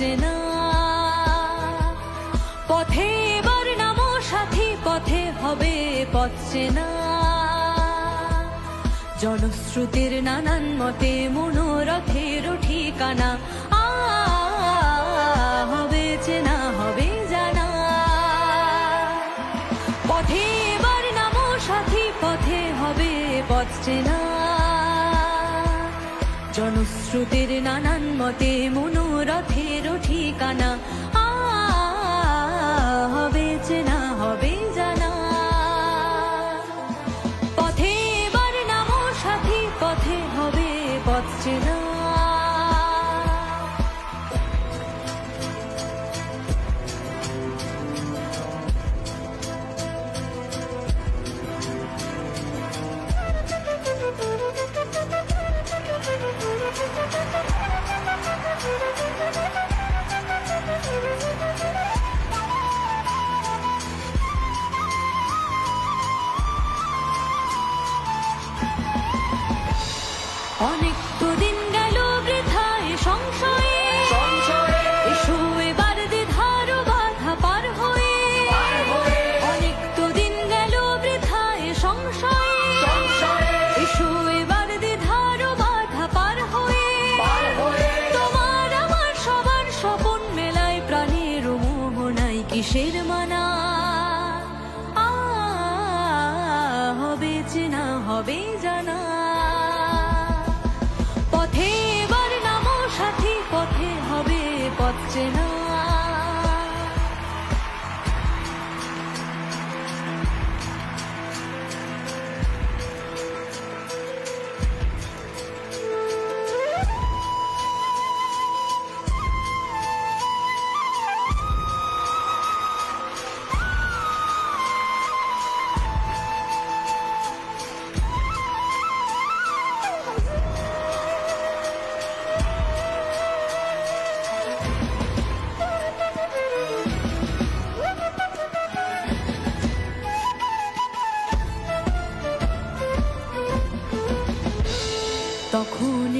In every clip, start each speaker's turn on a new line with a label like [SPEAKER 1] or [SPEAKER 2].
[SPEAKER 1] পথছে না পথে এবার নামো সাথী, পথে হবে পথছে না জনশ্রুতির নানান মতে মনোরথের ঠিকানা। হবে চেনা, হবে জানা। পথে এবার নামো সাথী, পথে হবে পথ চেনা। জনশ্রুতির নানান মতে মনোরথের পথ চেনা কিসের মানা? হবে চেনা হবে জানা। পথে এবার নামো সাথী পথে হবে পথ চেনা।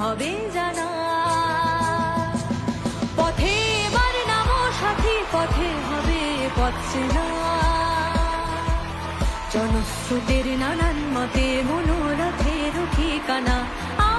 [SPEAKER 1] হবে জানা। পথে এবার নামো সাথী, পথে হবে পথ চেনা। জনশ্রুতির নানান মতে মনোরথের ঠিকানা আ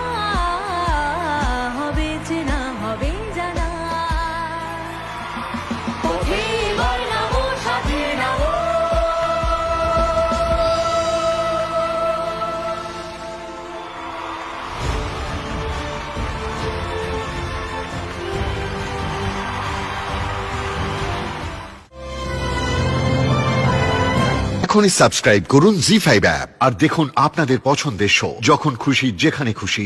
[SPEAKER 2] এখনই সাবস্ক্রাইব করুন জি ফাইভ অ্যাপ আর দেখুন আপনাদের পছন্দের শো যখন খুশি, যেখানে খুশি